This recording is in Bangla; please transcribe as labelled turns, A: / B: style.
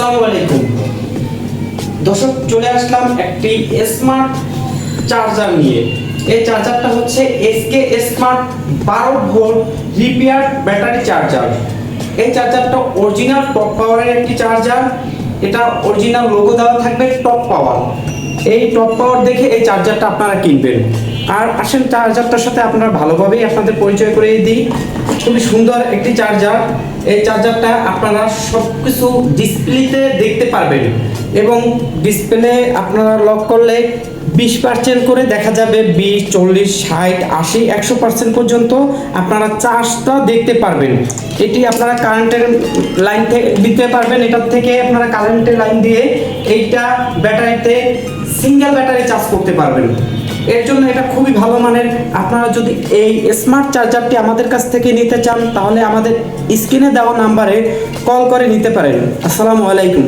A: আসসালামু আলাইকুম। দর্শক, চলে আসলাম একটি স্মার্ট চার্জার নিয়ে। এই চার্জারটা হচ্ছে এসকে স্মার্ট বারো ভোল্ট রিপেয়ার ব্যাটারি চার্জার এই চার্জারটা অরিজিনাল টপ পাওয়ারের একটি চার্জার এটা অরিজিনাল লোগো দেওয়া থাকবে টপ পাওয়ার এই টপ পাওয়ার দেখে এই চার্জারটা আপনারা কিনবেন। আর আসেন চার্জারটার সাথে আপনারা ভালোভাবেই আপনাদের পরিচয় করে দিই। খুবই সুন্দর একটি চার্জার। এই চার্জারটা আপনারা সব কিছু ডিসপ্লেতে দেখতে পারবেন এবং ডিসপ্লে আপনারা লক করলে বিশ পার্সেন্ট করে দেখা যাবে বিশ, চল্লিশ, ষাট, আশি, একশো পার্সেন্ট পর্যন্ত আপনারা চার্জটা দেখতে পারবেন। এটি আপনারা কারেন্টের লাইন থেকে দিতে পারবেন। এটার থেকে আপনারা কারেন্টের লাইন দিয়ে এইটা ব্যাটারিতে সিঙ্গেল ব্যাটারি চার্জ করতে পারবেন। এর জন্য এটা খুবই ভালো মানের। আপনারা যদি এই স্মার্ট চার্জারটি আমাদের কাছ থেকে নিতে চান, তাহলে আমাদের স্ক্রিনে দেওয়া নাম্বারে কল করে নিতে পারেন। আসসালামু আলাইকুম।